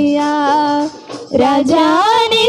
ఉంటానయ్యా రాజాని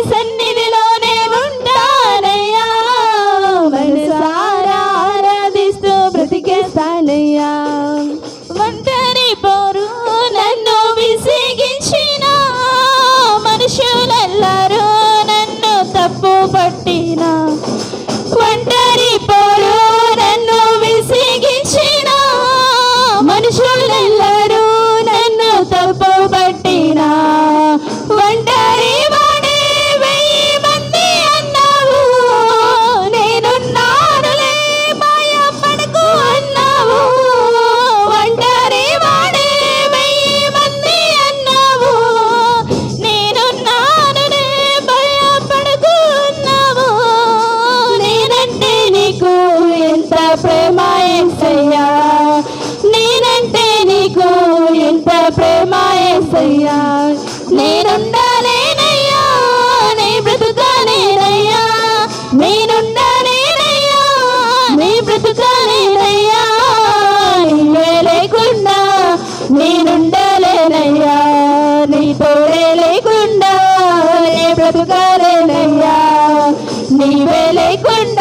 నేనయ్యా. నేనుండా నేనయ్యా నీ బ్రతుక నేనయ్యా. నేనుండా నేనయ్యా నీ బ్రతుక నేనయ్యా. నీవే లేకుండా నేనుండాలేనయ్యా నీ తోడే లేకుండా నీ బ్రతుక బ్రతుకాలేనయ్యా నీవే లేకుండా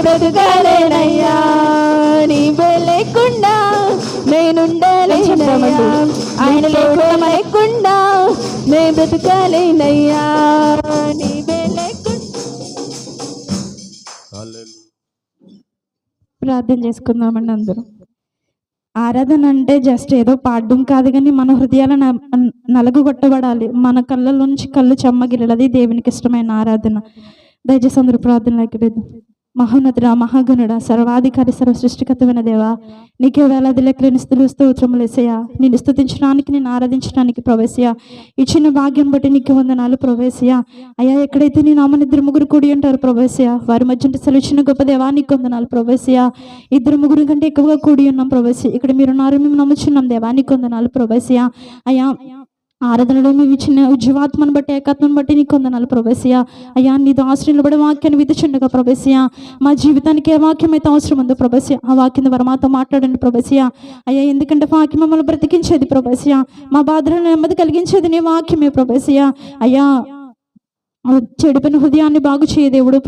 బ్రతుకాలేనయ్యా. నీవే లేకుండా నేనుండలేనయ్యా. ఆయన లేకుండా లేకుండా నే బ్రతుకాలేనయ్యా. నీవే లేకుండా ప్రార్థన చేసుకుందామండి అందరూ. ఆరాధన అంటే జస్ట్ ఏదో పాడడం కాదు కానీ మన హృదయాల నలుగుగొట్టబడాలి. మన కళ్ళలోంచి కళ్ళు చెమ్మగిలది దేవునికి ఇష్టమైన ఆరాధన. దయచేసి అందరూ ప్రార్థనలోకి వెళ్దాం. మహోన్నతుడ మహాగణుడ సర్వాధికారి సర్వ సృష్టికతమైన దేవా నీకే వేలాది లెక్కలేని స్థులు స్తోత్రములేసయ్యా నేను స్థుతించడానికి నేను ఆరాధించడానికి ప్రవేశయ్యా. ఇచ్చిన భాగ్యం బట్టి నీకు వందనాలు ప్రవేశయ్యా. అయ్యా ఎక్కడైతే నీ నామని ఇద్దరు ముగ్గురు కూడి ఉంటారు ప్రవేశయ్యా. వారి మధ్య సెలవిచ్చిన గొప్ప దేవా నీకు వందనాలు ప్రవేశయ్యా. ఇద్దరు ముగ్గురు కంటే ఎక్కువగా కూడి ఉన్నాం ప్రవేశ ఇక్కడ మీరున్నారు మేము నమ్ముచున్నాం దేవా నీకు వందనాలు ప్రవేశయ్యా. అయ్యా ఆరాధనలో మేము ఇచ్చిన ఉజ్జీవాత్మను బట్టి ఏకాత్మను బట్టి నీకు వందనాలు ప్రవేశయ అయ్యా నీ దాసులు బడి వాక్యాన్ని విధిచుండగా ప్రవేశయ మా జీవితానికి ఏ వాక్యం అయితే అవసరం ఉందో ప్రభేసియా ఆ వాక్యం ద్వారా మాతో మాట్లాడండి ప్రభేసియా అయ్యా ఎందుకంటే వాక్యం మమ్మల్ని బ్రతికించేది ప్రభేసియా మా బాధలను నెమ్మది కలిగించేది నీ వాక్యమే ప్రభేసియా అయ్యా చెడిపోయిన హృదయాన్ని బాగు చేయ దేవుడు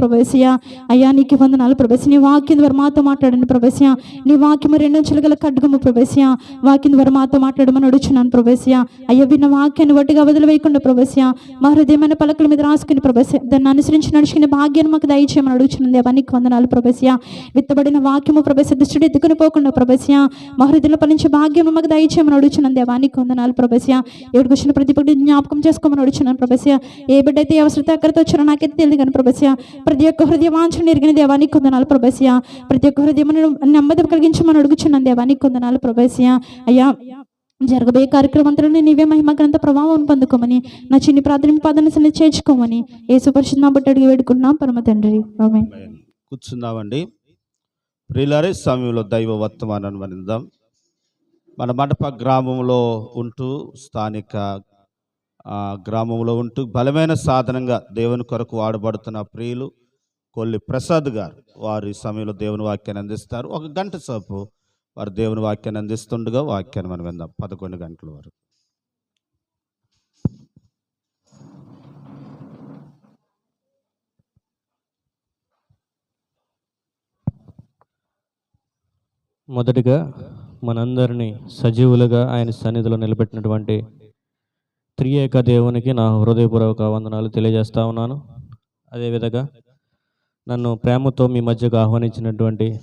అయ్యా నీకు వందనాలు ప్రవేశ నీ వాక్యం ద్వారా మాతో మాట్లాడండి ప్రవేశయ నీ వాక్యము రెండు చిలగల ఖడ్గము ప్రవేశయ వాక్యం ద్వారా మాతో మాట్లాడమని అడుచున్నాను ప్రవేశయ అయ్యా విన్న వాక్యాన్ని వట్టిగా వదిలివేయకుండా ప్రవేశయ మా హృదయమైన పలకల మీద రాసుకుని ప్రవేశ దాన్ని అనుసరించి నడుచుకునే భాగ్యాన్ని మాకు దయచేయమని అడుగుచున్నాను దేవా నీకు వందనాలు ప్రవేశయ విత్తబడిన వాక్యము ప్రవేశ దృష్టి ఎత్తుకుని పోకుండా ప్రవేశయ మా హృదయంలో పలించే భాగ్యం మాకు దయచేయమని అడుగుచున్నాను దేవా నీకు వందనాలు ప్రవేశయ ఎవరికి వచ్చిన ప్రతి జ్ఞాపకం చేసుకోమని అడుగుచున్నాను ప్రవేశయ ఏ బిడ్డ అయితే అవసరత అక్కడితో వచ్చారో నాకైతే తెలియదు కానీ ప్రభేసియా ప్రతి ఒక్క హృదయవాంఛన ఎరిగిన దేవానికి కొందనాలు వందనాలు ప్రతి ఒక్క హృదయం నెమ్మది కలిగించమని అడుగుచున్నాను దేవానికి కొందనాలు వందనాలు అయ్యా జరగబోయే కార్యక్రమంతో నీవే మహిమ గ్రంథ ప్రభావం పొందుకోమని నా చిన్ని ప్రాథమిక పాదన చేర్చుకోమని ఏ సుపరిచిత బట్టి అడిగి వేడుకుంటున్నాం. పరమ తండ్రి. కూర్చుందామండి. ప్రియులారే సమయంలో దైవ వర్తమానాన్ని విందాం మన మండప గ్రామంలో ఉంటూ స్థానిక గ్రామంలో ఉంటూ బలమైన సాధనంగా దేవుని కొరకు వాడబడుతున్న ప్రియులు కొల్లి ప్రసాద్ గారు. వారు ఈ సమయంలో దేవుని వాక్యాన్ని అందిస్తారు. ఒక గంట సేపు వారు దేవుని వాక్యాన్ని అందిస్తుండగా వాక్యాన్ని మనం విందాం. పదకొండు గంటల వరకు. మొదటిగా మనందరినీ సజీవులుగా ఆయన సన్నిధిలో నిలబెట్టినటువంటి త్రియేక దేవునికి నా హృదయపూర్వక వందనాలు తెలియజేస్తా ఉన్నాను. అదేవిధంగా నన్ను ప్రేమతో మీ మధ్యకు ఆహ్వానించినటువంటి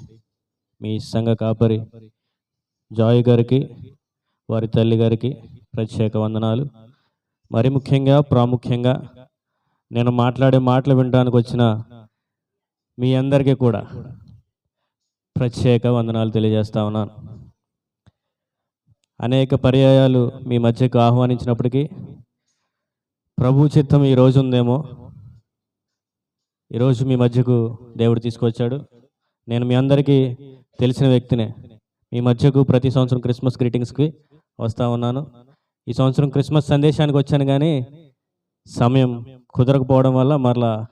మీ సంఘ కాపరి జాయ్ గారికి వారి తల్లి గారికి ప్రత్యేక వందనాలు. మరి ముఖ్యంగా ప్రాముఖ్యంగా నేను మాట్లాడే మాటలు వినడానికి వచ్చిన మీ అందరికీ కూడా ప్రత్యేక వందనాలు తెలియజేస్తా ఉన్నాను. అనేక పర్యాయాలు మీ మధ్యకు ఆహ్వానించినప్పటికీ ప్రభు చిత్తం ఈ రోజు ఉందేమో? ఈరోజు మీ మధ్యకు దేవుడు తీసుకొచ్చాడు. నేను మీ అందరికీ తెలిసిన వ్యక్తినే. మీ మధ్యకు ప్రతి సంవత్సరం క్రిస్మస్ గ్రీటింగ్స్కి వస్తూ ఉన్నాను. ఈ సంవత్సరం క్రిస్మస్ సందేశానికి వచ్చాను కానీ సమయం కుదరకపోవడం వల్ల మరలా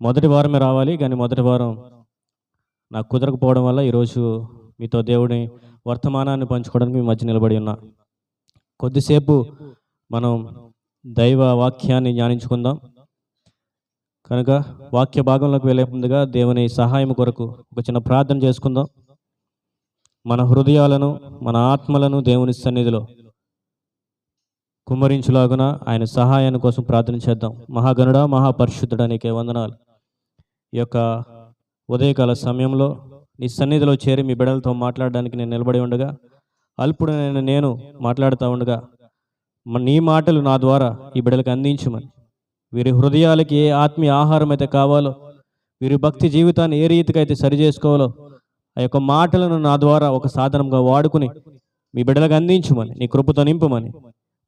మొదటి వారమే రావాలి కానీ మొదటి వారం నాకు కుదరకపోవడం వల్ల ఈరోజు మీతో దేవుడిని వర్తమానాన్ని పంచుకోవడానికి మీ మధ్య నిలబడి ఉన్నా. కొద్దిసేపు మనం దైవ వాక్యాన్ని ధ్యానించుకుందాం. కనుక వాక్య భాగంలోకి వెళ్ళే ముందుగా దేవుని సహాయం కొరకు ఒక చిన్న ప్రార్థన చేసుకుందాం. మన హృదయాలను మన ఆత్మలను దేవుని సన్నిధిలో కుమ్మరించులాగున ఆయన సహాయాన్ని కోసం ప్రార్థన చేద్దాం. మహాగనుడ మహాపరిశుద్ధుడా నీకే వందనాలు. ఈ యొక్క ఉదయకాల సమయంలో నీ సన్నిధిలో చేరి మీ బిడ్డలతో మాట్లాడడానికి నేను నిలబడి ఉండగా అల్పుడు నేను నేను మాట్లాడుతూ ఉండగా నీ మాటలు నా ద్వారా ఈ బిడ్డలకు అందించమని. వీరి హృదయాలకి ఏ ఆత్మీయ ఆహారం అయితే కావాలో వీరి భక్తి జీవితాన్ని ఏ రీతిగా అయితే సరి చేసుకోవాలో ఆ యొక్క మాటలను నా ద్వారా ఒక సాధనంగా వాడుకుని మీ బిడ్డలకు అందించమని నీ కృపతో నింపమని.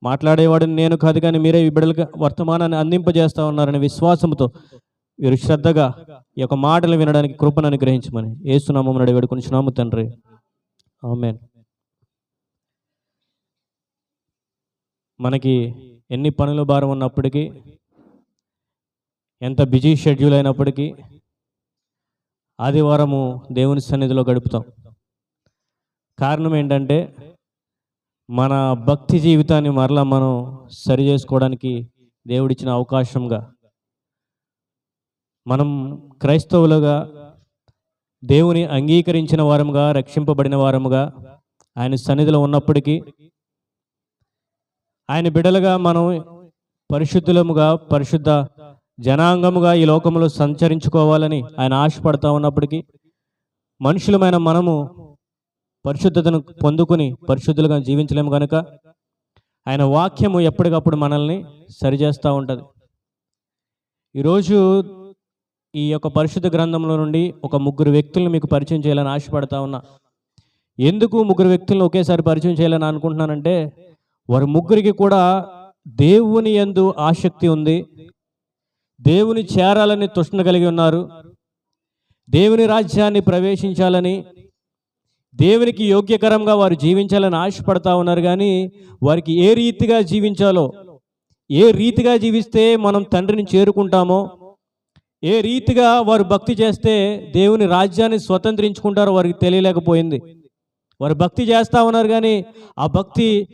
మాట్లాడేవాడిని నేను కాదు కానీ మీరే ఈ బిడ్డలకు వర్తమానాన్ని అందింపజేస్తా ఉన్నారనే విశ్వాసంతో వీరు శ్రద్ధగా ఈ యొక్క మాటలు వినడానికి కృపను అనుగ్రహించమని ఏసునామం నడి వేడుకొనిచున్నాము తండ్రి. ఆమెన్. మనకి ఎన్ని పనుల భారం ఉన్నప్పటికీ ఎంత బిజీ షెడ్యూల్ అయినప్పటికీ ఆదివారము దేవుని సన్నిధిలో గడుపుతాం. కారణం ఏంటంటే మన భక్తి జీవితాన్ని మరలా మనం సరి చేసుకోవడానికి దేవుడిచ్చిన అవకాశంగా మనం క్రైస్తవులుగా దేవుని అంగీకరించిన వారముగా రక్షింపబడిన వారముగా ఆయన సన్నిధిలో ఉన్నప్పటికీ ఆయన బిడలుగా మనం పరిశుద్ధులముగా పరిశుద్ధ జనాంగముగా ఈ లోకంలో సంచరించుకోవాలని ఆయన ఆశపడతా ఉన్నప్పటికీ మనుషులమైన మనము పరిశుద్ధతను పొందుకుని పరిశుద్ధులుగా జీవించలేము కనుక ఆయన వాక్యము ఎప్పటికప్పుడు మనల్ని సరిచేస్తూ ఉంటుంది. ఈరోజు ఈ యొక్క పరిశుద్ధ గ్రంథంలో నుండి ఒక ముగ్గురు వ్యక్తులను మీకు పరిచయం చేయాలని ఆశపడతా ఉన్నా. ఎందుకు ముగ్గురు వ్యక్తులను ఒకేసారి పరిచయం చేయాలని అనుకుంటున్నానంటే వారి ముగ్గురికి కూడా దేవుని యందు ఆసక్తి ఉంది. దేవుని చేరాలని తృష్ణ కలిగి ఉన్నారు. దేవుని రాజ్యాన్ని ప్రవేశించాలని దేవునికి యోగ్యకరంగా వారు జీవించాలని ఆశపడతా ఉన్నారు. కానీ వారికి ఏ రీతిగా జీవించాలో ఏ రీతిగా జీవిస్తే మనం తండ్రిని చేరుకుంటామో ఏ రీతిగా వారు భక్తి చేస్తే దేవుని రాజ్యాన్ని స్వతంత్రించుకుంటారో వారికి తెలియలేకపోయింది. వారు భక్తి చేస్తూ ఉన్నారు కానీ ఆ భక్తి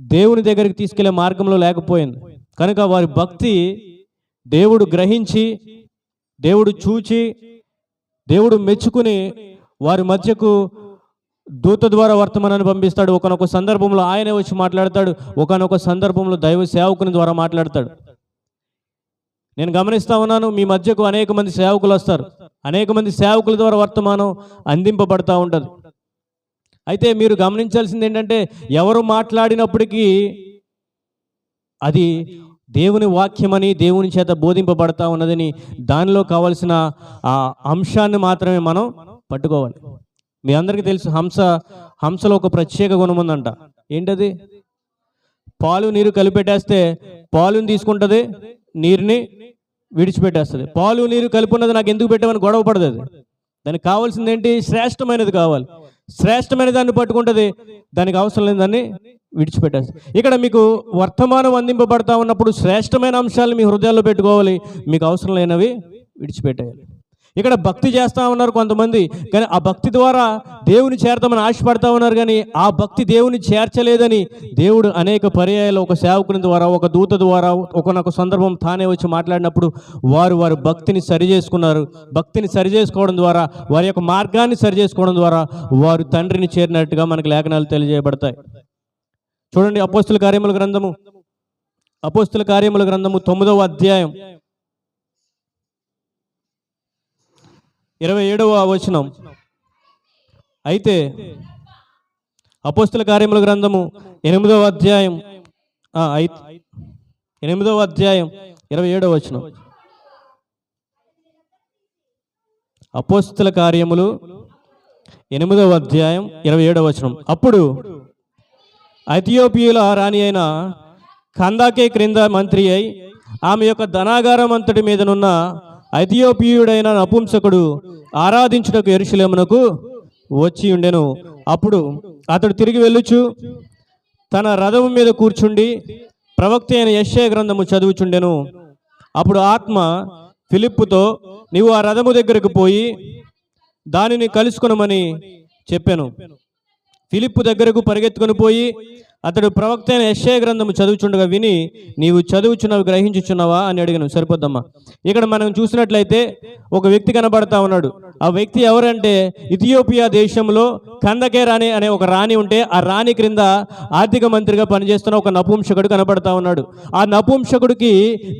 దేవుని దగ్గరికి తీసుకెళ్ళే మార్గంలో లేకపోయింది. కనుక వారి భక్తి దేవుడు గ్రహించి దేవుడు చూచి దేవుడు మెచ్చుకుని వారి మధ్యకు దూత ద్వారా వర్తమానాన్ని పంపిస్తాడు. ఒకనొక సందర్భంలో ఆయనే వచ్చి మాట్లాడతాడు. ఒకనొక సందర్భంలో దైవ సేవకుని ద్వారా మాట్లాడతాడు. నేను గమనిస్తా ఉన్నాను మీ మధ్యకు అనేక మంది సేవకులు వస్తారు. అనేక మంది సేవకుల ద్వారా వర్తమానం అందింపబడతా ఉంటుంది. అయితే మీరు గమనించాల్సింది ఏంటంటే ఎవరు మాట్లాడినప్పటికీ అది దేవుని వాక్యమని దేవుని చేత బోధింపబడతా ఉన్నదని దానిలో కావలసిన ఆ అంశాన్ని మాత్రమే మనం పట్టుకోవాలి. మీ అందరికీ తెలుసు హంస హంసలో ఒక ప్రత్యేక గుణం ఉందంట. ఏంటది? పాలు నీరు కలిపెట్టేస్తే పాలుని తీసుకుంటుంది నీరుని విడిచిపెట్టేస్తుంది. పాలు నీరు కలిపి ఉన్నది నాకు ఎందుకు పెట్టామని గొడవ పడదు అది. దానికి కావాల్సింది ఏంటి? శ్రేష్టమైనది కావాలి. శ్రేష్టమైన దాన్ని పట్టుకుంటుంది. దానికి అవసరం లేని దాన్ని విడిచిపెట్టేస్తుంది. ఇక్కడ మీకు వర్తమానం అందింపబడతా ఉన్నప్పుడు శ్రేష్టమైన అంశాలు మీ హృదయాల్లో పెట్టుకోవాలి. మీకు అవసరం లేనవి విడిచిపెట్టేయాలి. ఇక్కడ భక్తి చేస్తా ఉన్నారు కొంతమంది. కానీ ఆ భక్తి ద్వారా దేవుని చేరతామని ఆశపడతా ఉన్నారు కానీ ఆ భక్తి దేవుని చేర్చలేదని దేవుడు అనేక పర్యాయాలు ఒక సేవకుని ద్వారా ఒక దూత ద్వారా ఒకనొక సందర్భం తానే వచ్చి మాట్లాడినప్పుడు వారు వారి భక్తిని సరి చేసుకున్నారు. భక్తిని సరి చేసుకోవడం ద్వారా వారి యొక్క మార్గాన్ని సరి చేసుకోవడం ద్వారా వారు తండ్రిని చేరినట్టుగా మనకి లేఖనాలు తెలియజేయబడతాయి. చూడండి అపోస్తుల కార్యముల గ్రంథము. అపోస్తుల కార్యముల గ్రంథము తొమ్మిదవ అధ్యాయం. ఇరవై ఏడవ వచనం. అయితే అపోస్తుల కార్యముల గ్రంథము ఎనిమిదవ అధ్యాయం ఐ- ఎనిమిదవ అధ్యాయం ఇరవై ఏడవ వచనం. అపోస్తుల కార్యములు ఎనిమిదవ అధ్యాయం ఇరవై ఏడవ వచనం. అప్పుడు ఐథియోపియుల రాణి అయిన కందాకే క్రింద మంత్రి అయి ఆమె యొక్క ధనాగారం అంతటి మీదనున్న ఐథియోపియుడైన నపుంసకుడు ఆరాధించుటకు ఎరుశలేమునకు వచ్చి ఉండెను. అప్పుడు అతడు తిరిగి వెళ్ళుచు తన రథము మీద కూర్చుండి ప్రవక్త అయిన యశ్య గ్రంథము చదువుచుండెను. అప్పుడు ఆత్మ ఫిలిప్పుతో నీవు ఆ రథము దగ్గరకు పోయి దానిని కలుసుకొనమని చెప్పాను. ఫిలిప్పు దగ్గరకు పరిగెత్తుకొని పోయి అతడు ప్రవక్త అయిన యశ్య గ్రంథము చదువుచుండగా విని నీవు చదువుచున్నవి గ్రహించుచున్నావా? అని అడిగాను. సరిపోద్దమ్మా. ఇక్కడ మనం చూసినట్లయితే ఒక వ్యక్తి కనబడతా ఉన్నాడు. ఆ వ్యక్తి ఎవరంటే ఇథియోపియా దేశంలో కందకే రాణి అనే ఒక రాణి ఉంటే ఆ రాణి క్రింద ఆర్థిక మంత్రిగా పనిచేస్తున్న ఒక నపుంసకుడు కనపడతా ఉన్నాడు. ఆ నపుంసకుడికి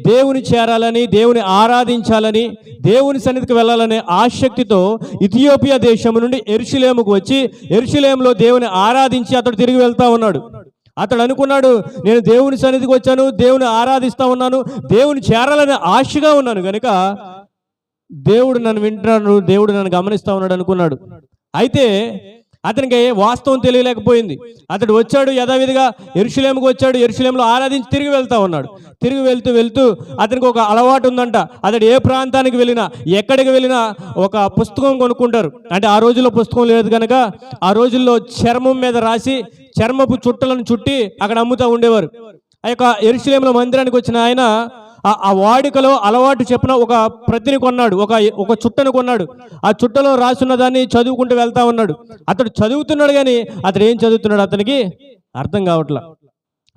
దేవుని చేరాలని దేవుని ఆరాధించాలని దేవుని సన్నిధికి వెళ్ళాలనే ఆసక్తితో ఇథియోపియా దేశం నుండి ఎరుషులేముకు వచ్చి ఎరుషులేములో దేవుని ఆరాధించి అతడు తిరిగి వెళ్తా ఉన్నాడు. అతడు అనుకున్నాడు నేను దేవుని సన్నిధికి వచ్చాను దేవుని ఆరాధిస్తా ఉన్నాను దేవుని చేరాలనే ఆశగా ఉన్నాను. కనుక దేవుడు నన్ను వింటున్నాడు దేవుడు నన్ను గమనిస్తా ఉన్నాడు అనుకున్నాడు. అయితే అతనికి వాస్తవం తెలియలేకపోయింది. అతడు వచ్చాడు యథావిధిగా ఎరుషులేముకు వచ్చాడు ఎరుషులేములో ఆరాధించి తిరిగి వెళ్తా ఉన్నాడు. తిరిగి వెళ్తూ వెళ్తూ అతనికి ఒక అలవాటు ఉందంట. అతడు ఏ ప్రాంతానికి వెళ్ళినా ఎక్కడికి వెళ్ళినా ఒక పుస్తకం కొనుక్కుంటారు. అంటే ఆ రోజుల్లో పుస్తకం లేదు కనుక ఆ రోజుల్లో చర్మం మీద రాసి చర్మపు చుట్టలను చుట్టి అక్కడ అమ్ముతూ ఉండేవారు. ఆ యొక్క ఎరుషులేముల మందిరానికి వచ్చిన ఆయన ఆ- ఆ వాడికలో అలవాటు చెప్పిన ఒక ప్రతిని కొన్నాడు ఒక ఒక చుట్టను కొన్నాడు. ఆ చుట్టలో రాసున్న దాన్ని చదువుకుంటూ వెళ్తా ఉన్నాడు. అతడు చదువుతున్నాడు కానీ అతడు ఏం చదువుతున్నాడు అతనికి? అర్థం కావట్లా.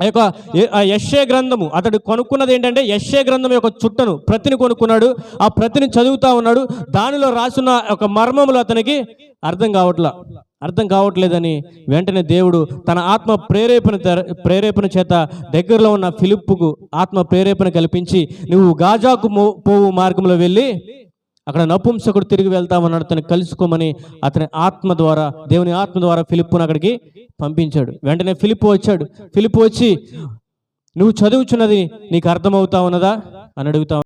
ఆ యొక్క యశ్యే గ్రంథము అతడు కొనుక్కున్నది ఏంటంటే యశ్యే గ్రంథం యొక్క చుట్టను ప్రతిని కొనుక్కున్నాడు. ఆ ప్రతిని చదువుతా ఉన్నాడు. దానిలో రాసున్న ఒక మర్మములు అతనికి అర్థం కావట్లా. అర్థం కావట్లేదని వెంటనే దేవుడు తన ఆత్మ ప్రేరేపణ ప్రేరేపణ చేత దగ్గరలో ఉన్న ఫిలిప్పుకు ఆత్మ ప్రేరేపణ కల్పించి నువ్వు గాజాకు పోవు మార్గంలో వెళ్ళి అక్కడ నపుంసకుడు తిరిగి వెళ్తామన్నాడు అతను కలుసుకోమని అతని ఆత్మ ద్వారా దేవుని ఆత్మ ద్వారా ఫిలిప్పును అక్కడికి పంపించాడు. వెంటనే ఫిలిప్పు వచ్చాడు. ఫిలిప్పు వచ్చి నువ్వు చదువుచున్నది నీకు అర్థమవుతా ఉన్నదా? అని అడుగుతా